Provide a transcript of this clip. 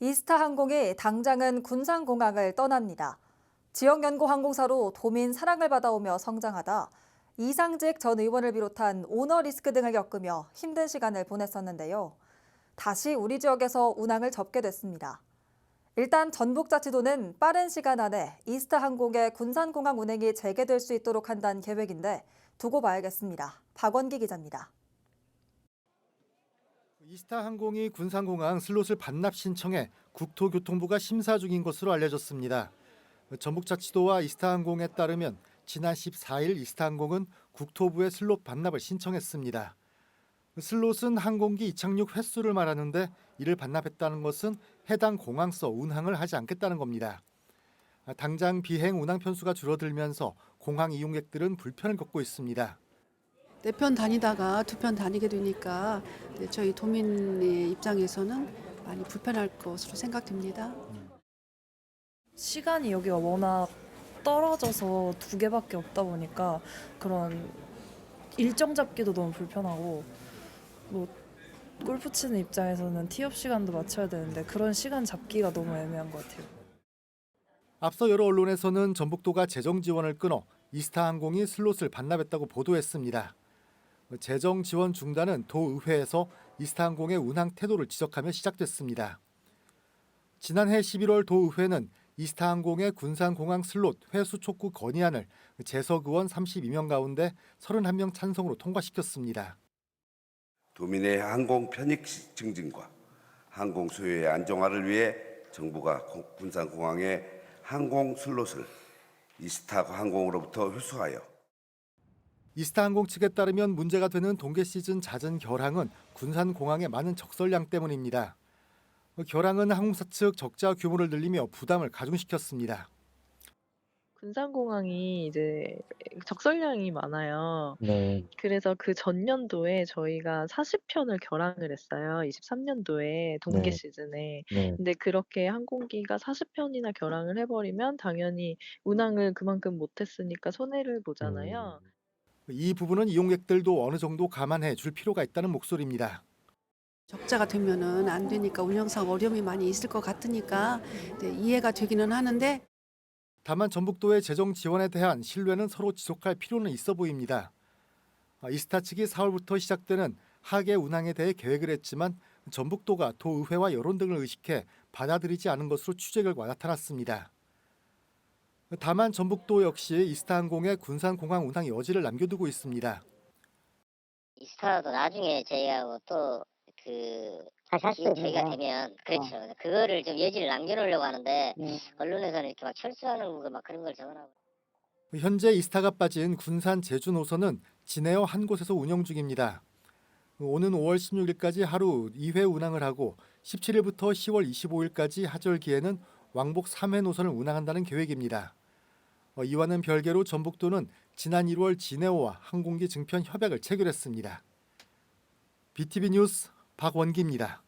이스타 항공이 당장은 군산공항을 떠납니다. 지역연고항공사로 도민 사랑을 받아오며 성장하다 이상직 전 의원을 비롯한 오너 리스크 등을 겪으며 힘든 시간을 보냈었는데요. 다시 우리 지역에서 운항을 접게 됐습니다. 일단 전북자치도는 빠른 시간 안에 이스타 항공의 군산공항 운행이 재개될 수 있도록 한다는 계획인데 두고 봐야겠습니다. 박원기 기자입니다. 이스타 항공이 군산공항 슬롯을 반납 신청해 국토교통부가 심사 중인 것으로 알려졌습니다. 전북자치도와 이스타 항공에 따르면 지난 14일 이스타 항공은 국토부에 슬롯 반납을 신청했습니다. 슬롯은 항공기 이착륙 횟수를 말하는데 이를 반납했다는 것은 해당 공항서 운항을 하지 않겠다는 겁니다. 당장 비행 운항 편수가 줄어들면서 공항 이용객들은 불편을 겪고 있습니다. 네편 다니다가 두 편 다니게 되니까 네, 저희 도민의 입장에서는 많이 불편할 것으로 생각됩니다. 시간이 여기가 워낙 떨어져서 두 개밖에 없다 보니까 그런 일정 잡기도 너무 불편하고 뭐 골프 치는 입장에서는 티업 시간도 맞춰야 되는데 그런 시간 잡기가 너무 애매한 것 같아요. 앞서 여러 언론에서는 전북도가 재정 지원을 끊어 이스타항공이 슬롯을 반납했다고 보도했습니다. 재정 지원 중단은 도의회에서 이스타항공의 운항 태도를 지적하며 시작됐습니다. 지난해 11월 도의회는 이스타항공의 군산공항 슬롯 회수 촉구 건의안을 재석 의원 32명 가운데 31명 찬성으로 통과시켰습니다. 도민의 항공 편익 증진과 항공 수요의 안정화를 위해 정부가 공- 군산공항의 항공 슬롯을 이스타 항공으로부터 회수하여 이스타항공 측에 따르면 문제가 되는 동계 시즌 잦은 결항은 군산 공항의 많은 적설량 때문입니다. 결항은 항공사 측 적자 규모를 늘리며 부담을 가중시켰습니다. 군산공항이 이제 적설량이 많아요. 네. 그래서 그 전년도에 저희가 40편을 결항을 했어요. 23년도에 동계 네. 시즌에. 네. 근데 그렇게 항공기가 40편이나 결항을 해버리면 당연히 운항을 그만큼 못했으니까 손해를 보잖아요. 음. 이 부분은 이용객들도 어느 정도 감안해 줄 필요가 있다는 목소리입니다. 적자가 되면은 안 되니까 운영상 어려움이 많이 있을 것 같으니까 네, 이해가 되기는 하는데 다만 전북도의 재정 지원에 대한 신뢰는 서로 지속할 필요는 있어 보입니다. 아, 이스타 측이 4월부터 시작되는 하계 운항에 대해 계획을 했지만 전북도가 도의회와 여론 등을 의식해 받아들이지 않은 것으로 취재 결과 나타났습니다. 다만 전북도 역시 이스타항공의 군산공항 운항 여지를 남겨두고 있습니다. 이스타도 나중에 저희하고 또그 다시 할 수도 저희가 있는데. 되면 그렇죠. 그거를 좀 여지를 남겨놓으려고 하는데 네. 언론에서는 이렇게 막 철수하는 거막 그런 걸 적어놔고. 현재 이스타가 빠진 군산 제주 노선은 진에어 한 곳에서 운영 중입니다. 오는 5월 16일까지 하루 2회 운항을 하고 17일부터 10월 25일까지 하절기에는 왕복 3회 노선을 운항한다는 계획입니다. 어, 이와는 별개로 전북도는 지난 1월 진에어와 항공기 증편 협약을 체결했습니다. BTV 뉴스 박원기입니다.